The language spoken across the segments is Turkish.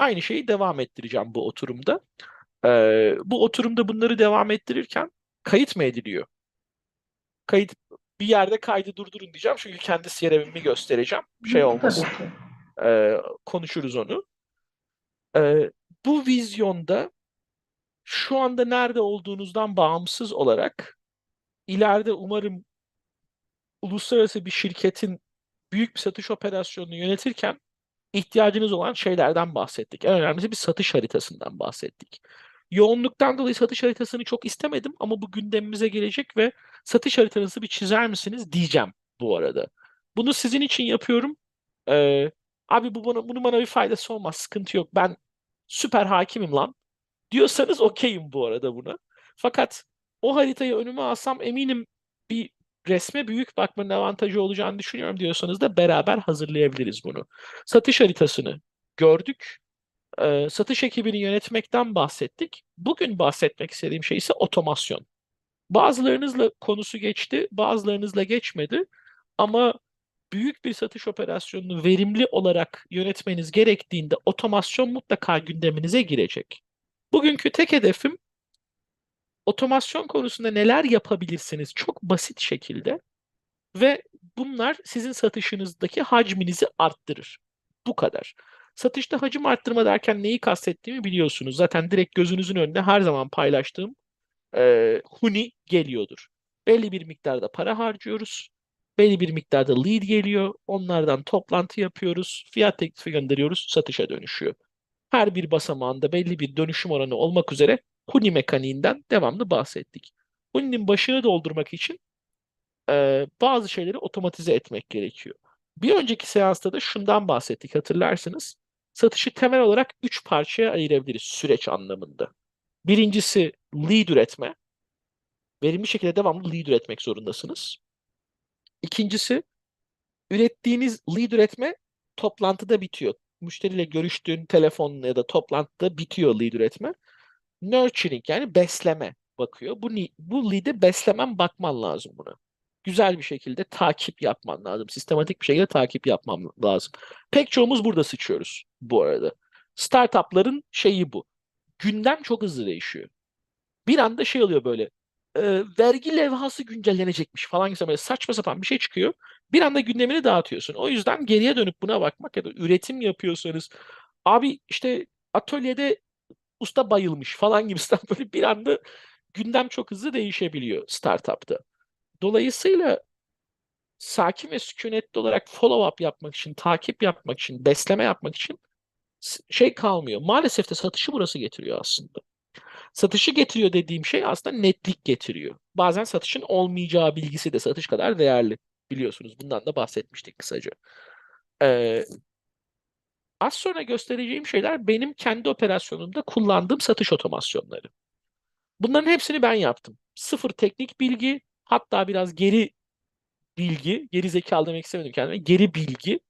Aynı şeyi devam ettireceğim bu oturumda. Ee, bu oturumda bunları devam ettirirken kayıt mı ediliyor? Kayıt bir yerde kaydı durdurun diyeceğim çünkü kendi CRM'imi göstereceğim. Şey olmasın. Ee, konuşuruz onu. Ee, bu vizyonda şu anda nerede olduğunuzdan bağımsız olarak ileride umarım uluslararası bir şirketin büyük bir satış operasyonunu yönetirken ihtiyacınız olan şeylerden bahsettik. En önemlisi bir satış haritasından bahsettik. Yoğunluktan dolayı satış haritasını çok istemedim ama bu gündemimize gelecek ve satış haritanızı bir çizer misiniz diyeceğim bu arada. Bunu sizin için yapıyorum. Ee, abi bu bana, bunun bana bir faydası olmaz, sıkıntı yok. Ben süper hakimim lan diyorsanız okeyim bu arada buna. Fakat o haritayı önüme alsam eminim bir resme büyük bakmanın avantajı olacağını düşünüyorum diyorsanız da beraber hazırlayabiliriz bunu. Satış haritasını gördük. Ee, satış ekibini yönetmekten bahsettik. Bugün bahsetmek istediğim şey ise otomasyon. Bazılarınızla konusu geçti, bazılarınızla geçmedi. Ama büyük bir satış operasyonunu verimli olarak yönetmeniz gerektiğinde otomasyon mutlaka gündeminize girecek. Bugünkü tek hedefim otomasyon konusunda neler yapabilirsiniz çok basit şekilde ve bunlar sizin satışınızdaki hacminizi arttırır. Bu kadar. Satışta hacim arttırma derken neyi kastettiğimi biliyorsunuz. Zaten direkt gözünüzün önünde her zaman paylaştığım e, huni geliyordur. Belli bir miktarda para harcıyoruz. Belli bir miktarda lead geliyor. Onlardan toplantı yapıyoruz. Fiyat teklifi gönderiyoruz. Satışa dönüşüyor. Her bir basamağında belli bir dönüşüm oranı olmak üzere Huni mekaniğinden devamlı bahsettik. Huni'nin başını doldurmak için e, bazı şeyleri otomatize etmek gerekiyor. Bir önceki seansta da şundan bahsettik hatırlarsınız. Satışı temel olarak üç parçaya ayırabiliriz süreç anlamında. Birincisi lead üretme. Verimli şekilde devamlı lead üretmek zorundasınız. İkincisi ürettiğiniz lead üretme toplantıda bitiyor. Müşteriyle görüştüğün telefon ya da toplantıda bitiyor lead üretme. Nurturing yani besleme bakıyor. Bu, bu lead'e beslemen bakman lazım buna. Güzel bir şekilde takip yapman lazım. Sistematik bir şekilde takip yapman lazım. Pek çoğumuz burada sıçıyoruz bu arada. Startupların şeyi bu. Gündem çok hızlı değişiyor. Bir anda şey oluyor böyle. e, vergi levhası güncellenecekmiş falan gibi böyle saçma sapan bir şey çıkıyor. Bir anda gündemini dağıtıyorsun. O yüzden geriye dönüp buna bakmak ya da üretim yapıyorsanız abi işte atölyede usta bayılmış falan gibisinden böyle bir anda gündem çok hızlı değişebiliyor startupta. Dolayısıyla sakin ve sükunetli olarak follow-up yapmak için, takip yapmak için, besleme yapmak için şey kalmıyor. Maalesef de satışı burası getiriyor aslında. Satışı getiriyor dediğim şey aslında netlik getiriyor. Bazen satışın olmayacağı bilgisi de satış kadar değerli. Biliyorsunuz bundan da bahsetmiştik kısaca. Ee, az sonra göstereceğim şeyler benim kendi operasyonumda kullandığım satış otomasyonları. Bunların hepsini ben yaptım. Sıfır teknik bilgi, hatta biraz geri bilgi, geri zekalı demek istemedim kendime, geri bilgi.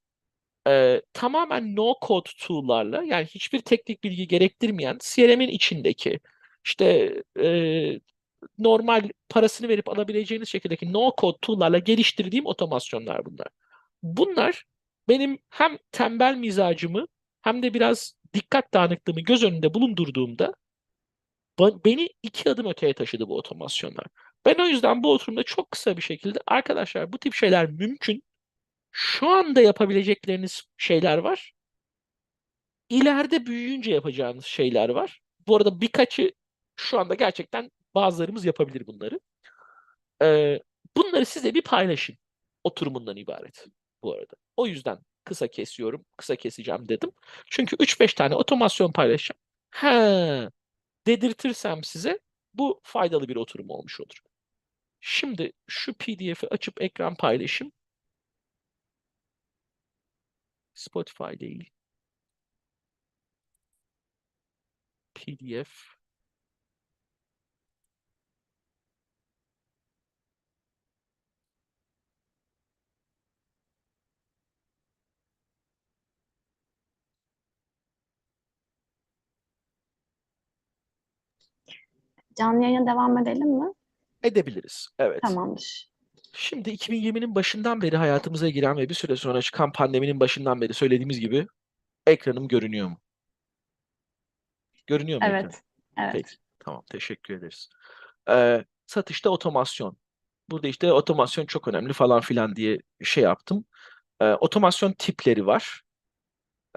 Ee, tamamen no code tool'larla yani hiçbir teknik bilgi gerektirmeyen CRM'in içindeki işte e, normal parasını verip alabileceğiniz şekildeki no code tool'larla geliştirdiğim otomasyonlar bunlar. Bunlar benim hem tembel mizacımı hem de biraz dikkat dağınıklığımı göz önünde bulundurduğumda beni iki adım öteye taşıdı bu otomasyonlar. Ben o yüzden bu oturumda çok kısa bir şekilde arkadaşlar bu tip şeyler mümkün. Şu anda yapabilecekleriniz şeyler var. İleride büyüyünce yapacağınız şeyler var. Bu arada birkaçı şu anda gerçekten bazılarımız yapabilir bunları. Ee, bunları size bir paylaşayım. Oturumundan ibaret bu arada. O yüzden kısa kesiyorum, kısa keseceğim dedim. Çünkü 3-5 tane otomasyon paylaşacağım. He, dedirtirsem size bu faydalı bir oturum olmuş olur. Şimdi şu PDF'i açıp ekran paylaşayım. Spotify değil. PDF. Canlı yayına devam edelim mi? Edebiliriz. Evet. Tamamdır. Şimdi 2020'nin başından beri hayatımıza giren ve bir süre sonra çıkan pandeminin başından beri söylediğimiz gibi ekranım görünüyor mu? Görünüyor mu ekran? Evet. Evet. Peki. Tamam. Teşekkür ederiz. Ee, satışta otomasyon. Burada işte otomasyon çok önemli falan filan diye şey yaptım. Ee, otomasyon tipleri var.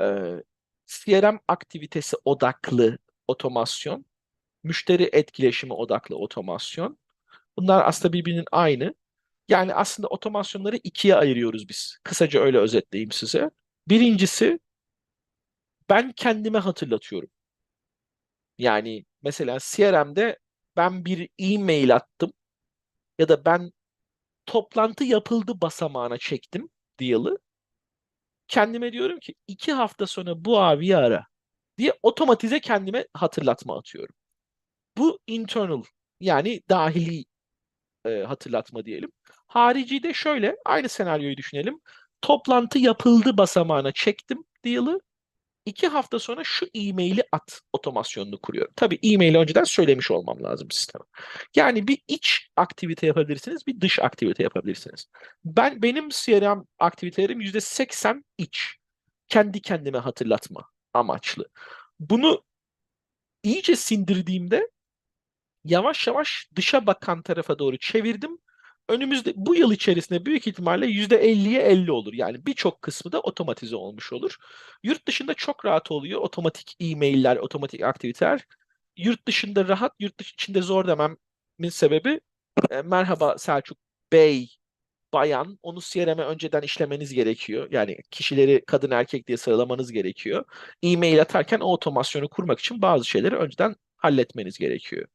Ee, CRM aktivitesi odaklı otomasyon, müşteri etkileşimi odaklı otomasyon. Bunlar aslında birbirinin aynı. Yani aslında otomasyonları ikiye ayırıyoruz biz. Kısaca öyle özetleyeyim size. Birincisi ben kendime hatırlatıyorum. Yani mesela CRM'de ben bir e-mail attım ya da ben toplantı yapıldı basamağına çektim deal'ı. Kendime diyorum ki iki hafta sonra bu abiyi ara diye otomatize kendime hatırlatma atıyorum. Bu internal yani dahili e, hatırlatma diyelim. Harici de şöyle aynı senaryoyu düşünelim. Toplantı yapıldı basamağına çektim deal'ı. İki hafta sonra şu e-maili at otomasyonunu kuruyorum. Tabii e-maili önceden söylemiş olmam lazım sisteme. Yani bir iç aktivite yapabilirsiniz, bir dış aktivite yapabilirsiniz. Ben benim CRM aktivitelerim %80 iç. Kendi kendime hatırlatma amaçlı. Bunu iyice sindirdiğimde yavaş yavaş dışa bakan tarafa doğru çevirdim. Önümüzde bu yıl içerisinde büyük ihtimalle %50'ye 50 olur. Yani birçok kısmı da otomatize olmuş olur. Yurt dışında çok rahat oluyor. Otomatik e-mailler, otomatik aktiviteler. Yurt dışında rahat, yurt dışı içinde zor dememin sebebi e, merhaba Selçuk Bey, bayan onu CRM'e önceden işlemeniz gerekiyor. Yani kişileri kadın erkek diye sıralamanız gerekiyor. E-mail atarken o otomasyonu kurmak için bazı şeyleri önceden halletmeniz gerekiyor.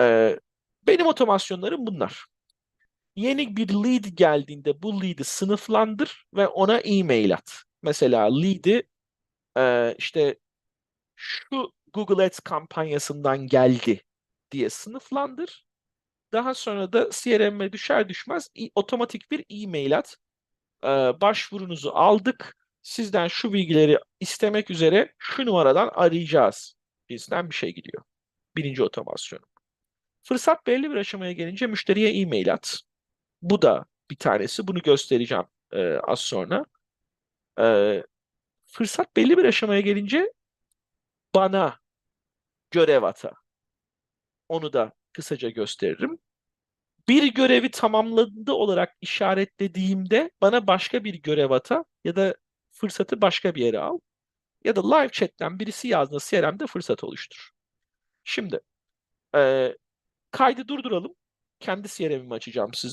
Ee, benim otomasyonlarım bunlar. Yeni bir lead geldiğinde bu lead'i sınıflandır ve ona e-mail at. Mesela lead'i e, işte şu Google Ads kampanyasından geldi diye sınıflandır. Daha sonra da CRM'e düşer düşmez otomatik bir e-mail at. Ee, başvurunuzu aldık. Sizden şu bilgileri istemek üzere şu numaradan arayacağız. Bizden bir şey gidiyor. Birinci otomasyon. Fırsat belli bir aşamaya gelince müşteriye e-mail at. Bu da bir tanesi. Bunu göstereceğim e, az sonra. E, fırsat belli bir aşamaya gelince bana görev ata. Onu da kısaca gösteririm. Bir görevi tamamladı olarak işaretlediğimde bana başka bir görev ata ya da fırsatı başka bir yere al. Ya da live chat'ten birisi yazdığında CRM'de fırsat oluştur. Şimdi e, kaydı durduralım. Kendi CRM'imi açacağım size.